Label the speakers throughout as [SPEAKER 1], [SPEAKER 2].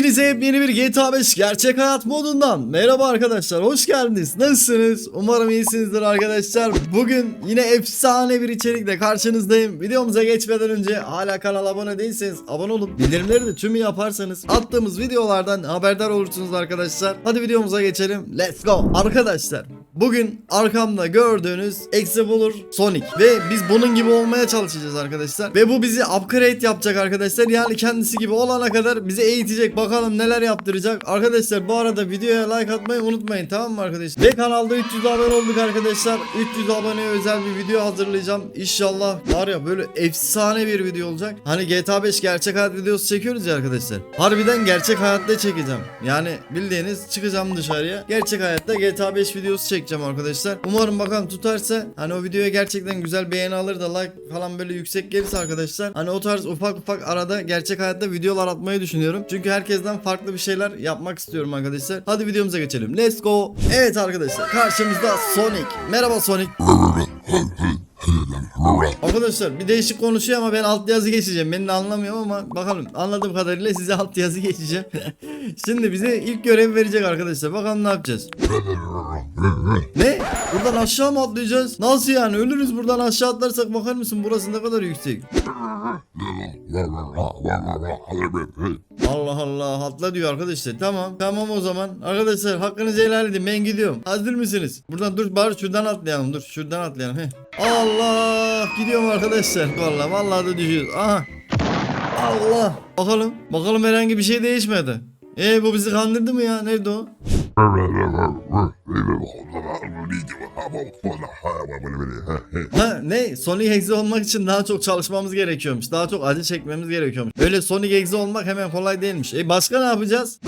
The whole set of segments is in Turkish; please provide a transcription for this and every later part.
[SPEAKER 1] Hepinize yeni bir GTA 5 gerçek hayat modundan merhaba arkadaşlar hoş geldiniz. Nasılsınız? Umarım iyisinizdir arkadaşlar. Bugün yine efsane bir içerikle karşınızdayım. Videomuza geçmeden önce hala kanala abone değilseniz abone olup bildirimleri de tümü yaparsanız attığımız videolardan haberdar olursunuz arkadaşlar. Hadi videomuza geçelim. Let's go. Arkadaşlar bugün arkamda gördüğünüz Excalibur Sonic. Ve biz bunun gibi olmaya çalışacağız arkadaşlar. Ve bu bizi upgrade yapacak arkadaşlar. Yani kendisi gibi olana kadar bizi eğitecek bakalım neler yaptıracak. Arkadaşlar bu arada videoya like atmayı unutmayın tamam mı arkadaşlar ve kanalda 300 abone olduk arkadaşlar. 300 aboneye özel bir video hazırlayacağım. İnşallah var ya böyle efsane bir video olacak. Hani GTA 5 gerçek hayat videosu çekiyoruz ya arkadaşlar. Harbiden gerçek hayatta çekeceğim. Yani bildiğiniz çıkacağım dışarıya. Gerçek hayatta GTA 5 videosu çekeceğim arkadaşlar. Umarım bakalım tutarsa hani o videoya gerçekten güzel beğeni alır da like falan böyle yüksek gelirse arkadaşlar hani o tarz ufak ufak arada gerçek hayatta videolar atmayı düşünüyorum. Çünkü herkesten farklı bir şeyler yapmak istiyorum arkadaşlar. Hadi videomuza geçelim. Let's go. Evet arkadaşlar karşımızda Sonic. Merhaba Sonic Arkadaşlar bir değişik konuşuyor ama ben alt yazı geçeceğim. Beni de anlamıyorum ama bakalım anladığım kadarıyla size alt yazı geçeceğim. Şimdi bize ilk görev verecek arkadaşlar. Bakalım ne yapacağız. Ne? Buradan aşağı mı atlayacağız? Nasıl yani? Ölürüz buradan aşağı atlarsak bakar mısın? Burası ne kadar yüksek. Allah Allah atla diyor arkadaşlar. Tamam. Tamam o zaman. Arkadaşlar hakkınızı helal edin. Ben gidiyorum. Hazır mısınız? Buradan dur bari şuradan atlayalım. Dur şuradan atlayalım. Allah gidiyorum arkadaşlar. Vallahi vallahi da düşüyoruz. Aha. Allah. Bakalım. Bakalım herhangi bir şey değişmedi. E bu bizi kandırdı mı ya? Nerede o? Ha ne? Sonic Exe olmak için daha çok çalışmamız gerekiyormuş. Daha çok acı çekmemiz gerekiyormuş. Öyle Sonic Exe olmak hemen kolay değilmiş. E başka ne yapacağız?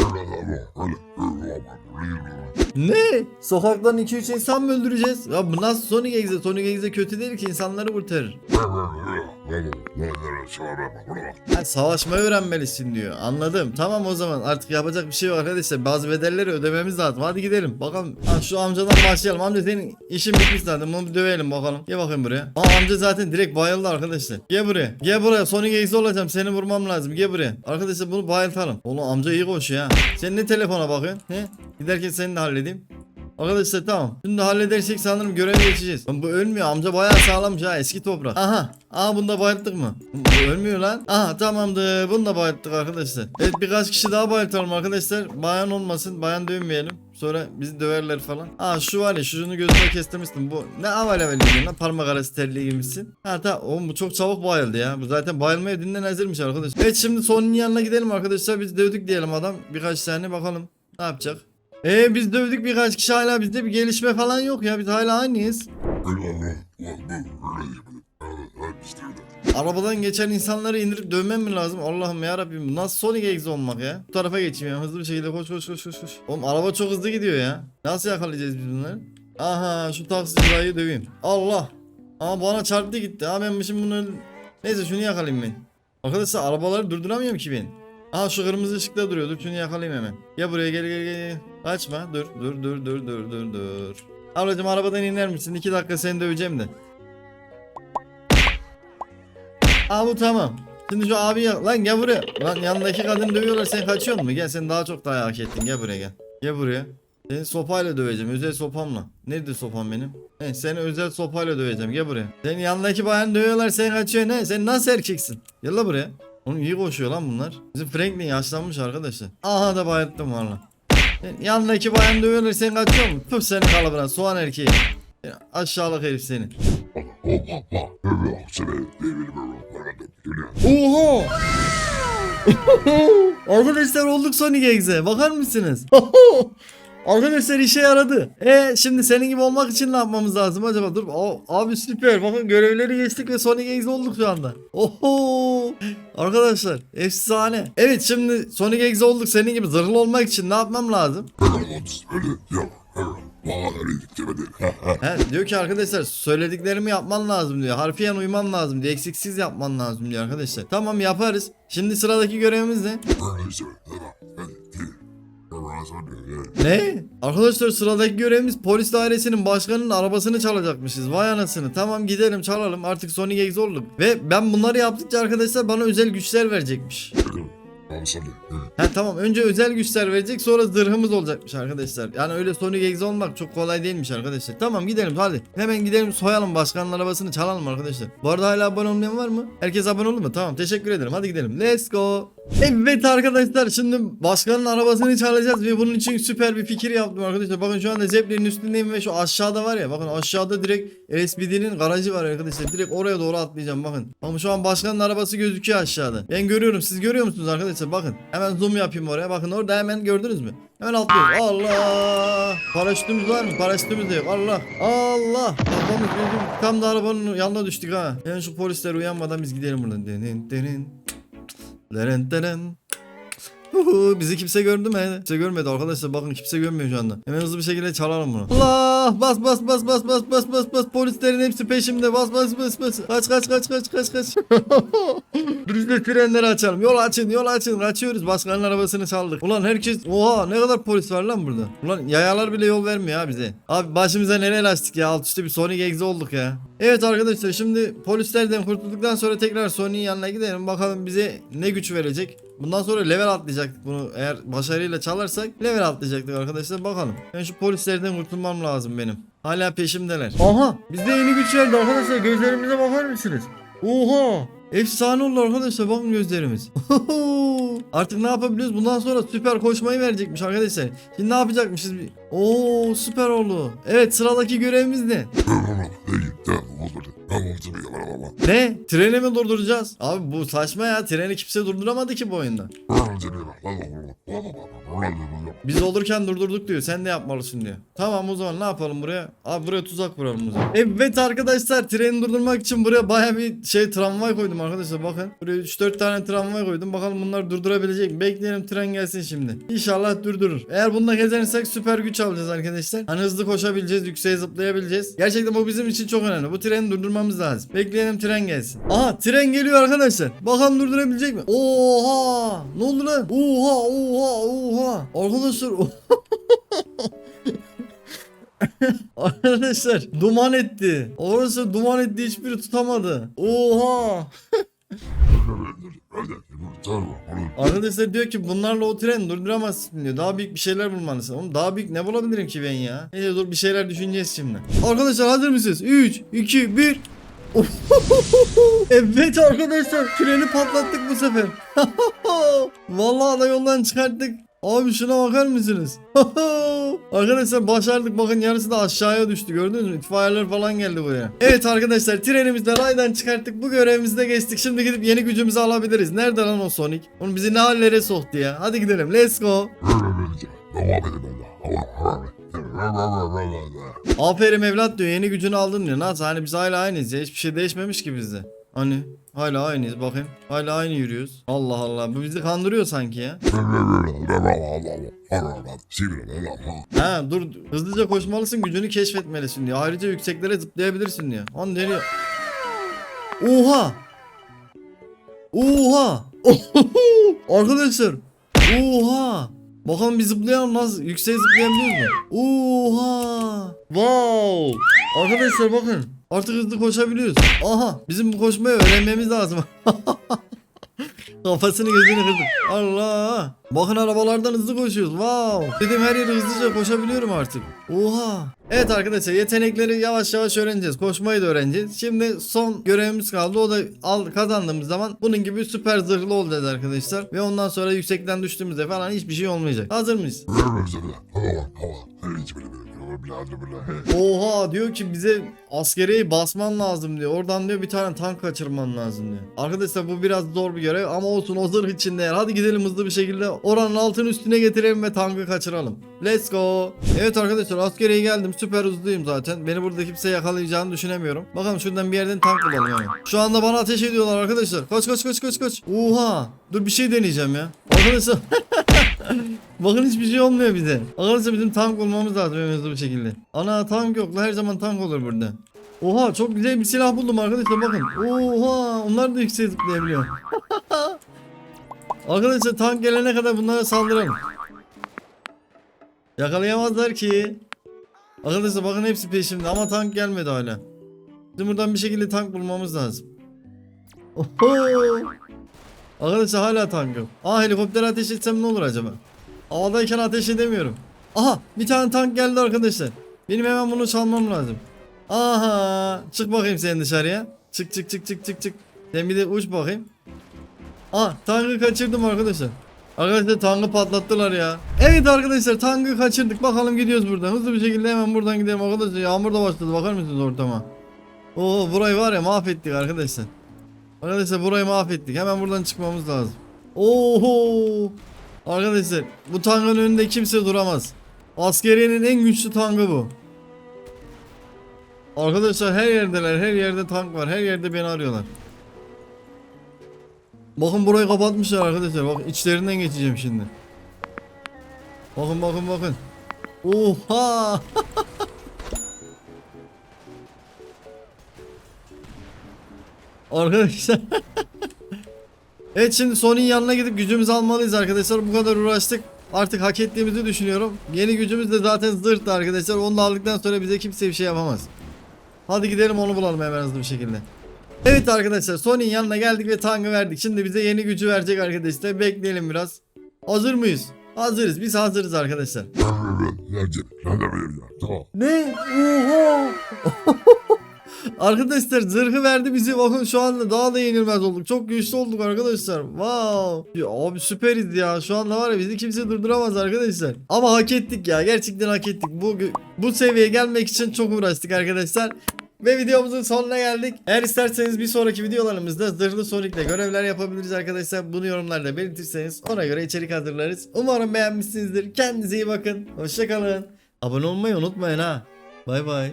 [SPEAKER 1] Ne? Sokaktan 2-3 insan mı öldüreceğiz? Ya bu nasıl Sonic Exe? Sonic Exe kötü değil ki insanları kurtarır. Ha, savaşmayı öğrenmelisin diyor. Anladım. Tamam o zaman artık yapacak bir şey yok arkadaşlar. Bazı bedelleri ödememiz lazım. Hadi gidelim. Bakalım. Ha, şu amcadan başlayalım. Amca senin işin bitmiş zaten. Bunu bir dövelim bakalım. Gel bakayım buraya. Ha, amca zaten direkt bayıldı arkadaşlar. Gel buraya. Gel buraya. Sonic Exe olacağım. Seni vurmam lazım. Gel buraya. Arkadaşlar bunu bayıltalım. Oğlum amca iyi koşuyor ha. Sen ne telefona bakıyorsun? He? Giderken seni de halledeyim. Arkadaşlar tamam. Şimdi halledersek sanırım görev geçeceğiz. Lan bu ölmüyor. Amca bayağı sağlammış ha. Eski toprak. Aha. Aha bunu da bayılttık mı? Bu ölmüyor lan. Aha tamamdır. Bunu da bayılttık arkadaşlar. Evet birkaç kişi daha bayıltalım arkadaşlar. Bayan olmasın. Bayan dövmeyelim. Sonra bizi döverler falan. Aa şu var ya şunu gözüme kestirmiştim. Bu ne aval aval gidiyorsun lan parmak arası terliği giymişsin. Ha tamam oğlum bu çok çabuk bayıldı ya. Bu zaten bayılmaya dinden hazırmış arkadaşlar. Evet şimdi sonun yanına gidelim arkadaşlar. Biz dövdük diyelim adam. Birkaç tane bakalım. Ne yapacak? Ee biz dövdük birkaç kişi hala bizde bir gelişme falan yok ya. Biz hala aynıyız. Arabadan geçen insanları indirip dövmem mi lazım? Allah'ım ya Rabbim bu nasıl Sonic Exe olmak ya? Bu tarafa geçeyim ya hızlı bir şekilde koş koş koş koş koş. Oğlum araba çok hızlı gidiyor ya. Nasıl yakalayacağız biz bunları? Aha şu taksiciyi döveyim. Allah. Ama bana çarptı gitti. Ha ben şimdi bunu Neyse şunu yakalayayım ben. Arkadaşlar arabaları durduramıyorum ki ben. Aha şu kırmızı ışıkta duruyor. Dur şunu yakalayayım hemen. Gel buraya gel gel gel. Kaçma. Dur dur dur dur dur dur dur. Ablacım arabadan iner misin? 2 dakika seni döveceğim de. Aa bu tamam. Şimdi şu abi ya lan gel buraya. Lan yanındaki kadın dövüyorlar sen kaçıyor mu? Gel sen daha çok daha hak ettin. Gel buraya gel. Gel buraya. Seni sopayla döveceğim. Özel sopamla. Nerede sopam benim? He, seni özel sopayla döveceğim. Gel buraya. Senin yanındaki bayan dövüyorlar sen kaçıyor ne? Sen nasıl erkeksin? Gel la buraya. Oğlum iyi koşuyor lan bunlar. Bizim Franklin yaşlanmış arkadaşlar. Aha da bayılttım valla. Yanındaki bayan dövüyorlar sen kaçıyor mu? Püf seni kalıbına soğan erkeği. Aşağılık herif seni. Oha! Arkadaşlar olduk Sonic Exe. Bakar mısınız? Arkadaşlar işe yaradı. E şimdi senin gibi olmak için ne yapmamız lazım acaba? Dur. Abi süper. Bakın görevleri geçtik ve Sonic Exe olduk şu anda. Oho! Arkadaşlar efsane. Evet şimdi Sonic Exe olduk. Senin gibi zırhlı olmak için ne yapmam lazım? He, diyor ki arkadaşlar söylediklerimi yapman lazım diyor. Harfiyen uyman lazım diyor. Eksiksiz yapman lazım diyor arkadaşlar. Tamam yaparız. Şimdi sıradaki görevimiz ne? Ne? Arkadaşlar sıradaki görevimiz polis dairesinin başkanının arabasını çalacakmışız. Vay anasını. Tamam gidelim çalalım. Artık Sonic Exe olduk. Ve ben bunları yaptıkça arkadaşlar bana özel güçler verecekmiş. Ha tamam önce özel güçler verecek sonra zırhımız olacakmış arkadaşlar. Yani öyle Sonic Eggs olmak çok kolay değilmiş arkadaşlar. Tamam gidelim hadi. Hemen gidelim soyalım başkanın arabasını çalalım arkadaşlar. Bu arada hala abone olmayan var mı? Herkes abone oldu mu? Tamam teşekkür ederim. Hadi gidelim. Let's go. Evet arkadaşlar şimdi başkanın arabasını çalacağız ve bunun için süper bir fikir yaptım arkadaşlar. Bakın şu anda Zeppelin'in üstündeyim ve şu aşağıda var ya bakın aşağıda direkt LSPD'nin garajı var arkadaşlar. Direkt oraya doğru atlayacağım bakın. Bakın şu an başkanın arabası gözüküyor aşağıda. Ben görüyorum siz görüyor musunuz arkadaşlar bakın. Hemen zoom yapayım oraya bakın orada hemen gördünüz mü? Hemen atlıyoruz. Allah! Paraşütümüz var mı? Paraşütümüz de yok. Allah! Allah! Tam da arabanın yanına düştük ha. Yani şu polisler uyanmadan biz gidelim buradan. Denin denin. Deren deren. Huhu, Bizi kimse gördü mü? Kimse görmedi arkadaşlar bakın kimse görmüyor şu anda. Hemen hızlı bir şekilde çalalım bunu. Allah bas bas bas bas bas bas bas bas polislerin hepsi peşimde bas bas bas bas. Kaç kaç kaç kaç kaç kaç. De frenleri açalım. Yol açın yol açın. Açıyoruz başkanın arabasını çaldık. Ulan herkes oha ne kadar polis var lan burada. Ulan yayalar bile yol vermiyor ha bize. Abi başımıza neler açtık ya alt üstte bir Sonic Eggs olduk ya. Evet arkadaşlar şimdi polislerden kurtulduktan sonra tekrar Sonic'in yanına gidelim. Bakalım bize ne güç verecek. Bundan sonra level atlayacaktık bunu eğer başarıyla çalarsak level atlayacaktık arkadaşlar bakalım. Ben şu polislerden kurtulmam lazım benim. Hala peşimdeler. Aha bizde yeni güç geldi arkadaşlar gözlerimize bakar mısınız? Oha efsane oldu arkadaşlar bakın gözlerimiz. Artık ne yapabiliyoruz? Bundan sonra süper koşmayı verecekmiş arkadaşlar. Şimdi ne yapacakmışız? Oo süper oldu. Evet sıradaki görevimiz ne? Ne? Treni mi durduracağız? Abi bu saçma ya. Treni kimse durduramadı ki bu oyunda. Biz olurken durdurduk diyor. Sen de yapmalısın diyor. Tamam o zaman ne yapalım buraya? Abi buraya tuzak kuralım o zaman. Evet arkadaşlar treni durdurmak için buraya baya bir şey tramvay koydum arkadaşlar bakın. Buraya 3-4 tane tramvay koydum. Bakalım bunlar durdurabilecek mi? Bekleyelim tren gelsin şimdi. İnşallah durdurur. Eğer bunda kazanırsak süper güç alacağız arkadaşlar. Hani hızlı koşabileceğiz, yükseğe zıplayabileceğiz. Gerçekten bu bizim için çok önemli. Bu treni durdurmamız lazım. Bekleyelim tren gelsin. Aha tren geliyor arkadaşlar. Bakalım durdurabilecek mi? Oha! Ne oldu lan? Oha oha oha. Arkadaşlar Arkadaşlar duman etti. Orası duman etti hiçbiri tutamadı. Oha. Arkadaşlar diyor ki bunlarla o treni durduramazsın diyor. Daha büyük bir şeyler bulmalısın. Oğlum daha büyük ne bulabilirim ki ben ya? Neyse dur bir şeyler düşüneceğiz şimdi. Arkadaşlar hazır mısınız? 3, 2, 1. evet arkadaşlar treni patlattık bu sefer. Vallahi da yoldan çıkarttık. Abi şuna bakar mısınız? arkadaşlar başardık bakın yarısı da aşağıya düştü gördünüz mü? İtfaiyeler falan geldi buraya. Evet arkadaşlar trenimizden raydan çıkarttık bu görevimizi de geçtik. Şimdi gidip yeni gücümüzü alabiliriz. Nerede lan o Sonic? Onu bizi ne hallere soktu ya. Hadi gidelim let's go. Aferin evlat diyor yeni gücünü aldın diyor. Nasıl hani biz hala aynıyız ya hiçbir şey değişmemiş ki bizde. Hani hala aynıyız bakayım. Hala aynı yürüyoruz. Allah Allah bu bizi kandırıyor sanki ya. Ha dur hızlıca koşmalısın gücünü keşfetmelisin diyor. Ayrıca yükseklere zıplayabilirsin diyor. On deniyor. Oha! Oha! Arkadaşlar! Oha! Bakalım bir zıplayalım nasıl yükseğe zıplayabiliyoruz mu? Oha! Wow! Arkadaşlar bakın artık hızlı koşabiliyoruz. Aha bizim bu koşmayı öğrenmemiz lazım. Kafasını gözünü kırdım. Allah! Bakın arabalardan hızlı koşuyoruz. Wow! Dedim her yere hızlıca koşabiliyorum artık. Oha! Evet arkadaşlar yetenekleri yavaş yavaş öğreneceğiz. Koşmayı da öğreneceğiz. Şimdi son görevimiz kaldı. O da al, kazandığımız zaman bunun gibi süper zırhlı olacağız arkadaşlar. Ve ondan sonra yüksekten düştüğümüzde falan hiçbir şey olmayacak. Hazır mıyız? Oha diyor ki bize askeriyeyi basman lazım diyor. Oradan diyor bir tane tank kaçırman lazım diyor. Arkadaşlar bu biraz zor bir görev ama olsun o zırh içinde yer. Hadi gidelim hızlı bir şekilde oranın altını üstüne getirelim ve tankı kaçıralım. Let's go. Evet arkadaşlar askeriye geldim. Süper hızlıyım zaten. Beni burada kimse yakalayacağını düşünemiyorum. Bakalım şuradan bir yerden tank bulalım yani. Şu anda bana ateş ediyorlar arkadaşlar. Kaç kaç kaç kaç kaç. Oha. Dur bir şey deneyeceğim ya. Arkadaşlar. Bakın hiçbir şey olmuyor bize. Arkadaşlar bizim tank olmamız lazım en hızlı bir şekilde. Ana tank yok her zaman tank olur burada. Oha çok güzel bir silah buldum arkadaşlar bakın. Oha onlar da yüksek zıplayabiliyor. arkadaşlar tank gelene kadar bunlara saldıralım. Yakalayamazlar ki. Arkadaşlar bakın hepsi peşimde ama tank gelmedi hala. Bizim buradan bir şekilde tank bulmamız lazım. Oho. Arkadaşlar hala tank yok. Aa helikopter ateş etsem ne olur acaba? Havadayken ateş edemiyorum. Aha bir tane tank geldi arkadaşlar. Benim hemen bunu çalmam lazım. Aha çık bakayım sen dışarıya. Çık çık çık çık çık çık. Sen bir de uç bakayım. Aa tankı kaçırdım arkadaşlar. Arkadaşlar tankı patlattılar ya. Evet arkadaşlar tankı kaçırdık. Bakalım gidiyoruz buradan. Hızlı bir şekilde hemen buradan gidelim arkadaşlar. Yağmur da başladı. Bakar mısınız ortama? Oo burayı var ya mahvettik arkadaşlar. Arkadaşlar burayı mahvettik. Hemen buradan çıkmamız lazım. Oho! Arkadaşlar bu tankın önünde kimse duramaz. Askeriyenin en güçlü tankı bu. Arkadaşlar her yerdeler. Her yerde tank var. Her yerde beni arıyorlar. Bakın burayı kapatmışlar arkadaşlar. Bak içlerinden geçeceğim şimdi. Bakın bakın bakın. Oha! Arkadaşlar. evet şimdi Sony'in yanına gidip gücümüzü almalıyız arkadaşlar. Bu kadar uğraştık. Artık hak ettiğimizi düşünüyorum. Yeni gücümüz de zaten zırhtı arkadaşlar. Onu aldıktan sonra bize kimse bir şey yapamaz. Hadi gidelim onu bulalım hemen hızlı bir şekilde. Evet arkadaşlar Sony'in yanına geldik ve tankı verdik. Şimdi bize yeni gücü verecek arkadaşlar. Bekleyelim biraz. Hazır mıyız? Hazırız. Biz hazırız arkadaşlar. Ne? Oha! arkadaşlar zırhı verdi bizi. Bakın şu anda daha da yenilmez olduk. Çok güçlü olduk arkadaşlar. Wow. Ya abi süperiz ya. Şu anda var ya bizi kimse durduramaz arkadaşlar. Ama hak ettik ya. Gerçekten hak ettik. Bu bu seviyeye gelmek için çok uğraştık arkadaşlar. Ve videomuzun sonuna geldik. Eğer isterseniz bir sonraki videolarımızda zırhlı Sonic'le görevler yapabiliriz arkadaşlar. Bunu yorumlarda belirtirseniz ona göre içerik hazırlarız. Umarım beğenmişsinizdir. Kendinize iyi bakın. Hoşçakalın. Abone olmayı unutmayın ha. Bay bay.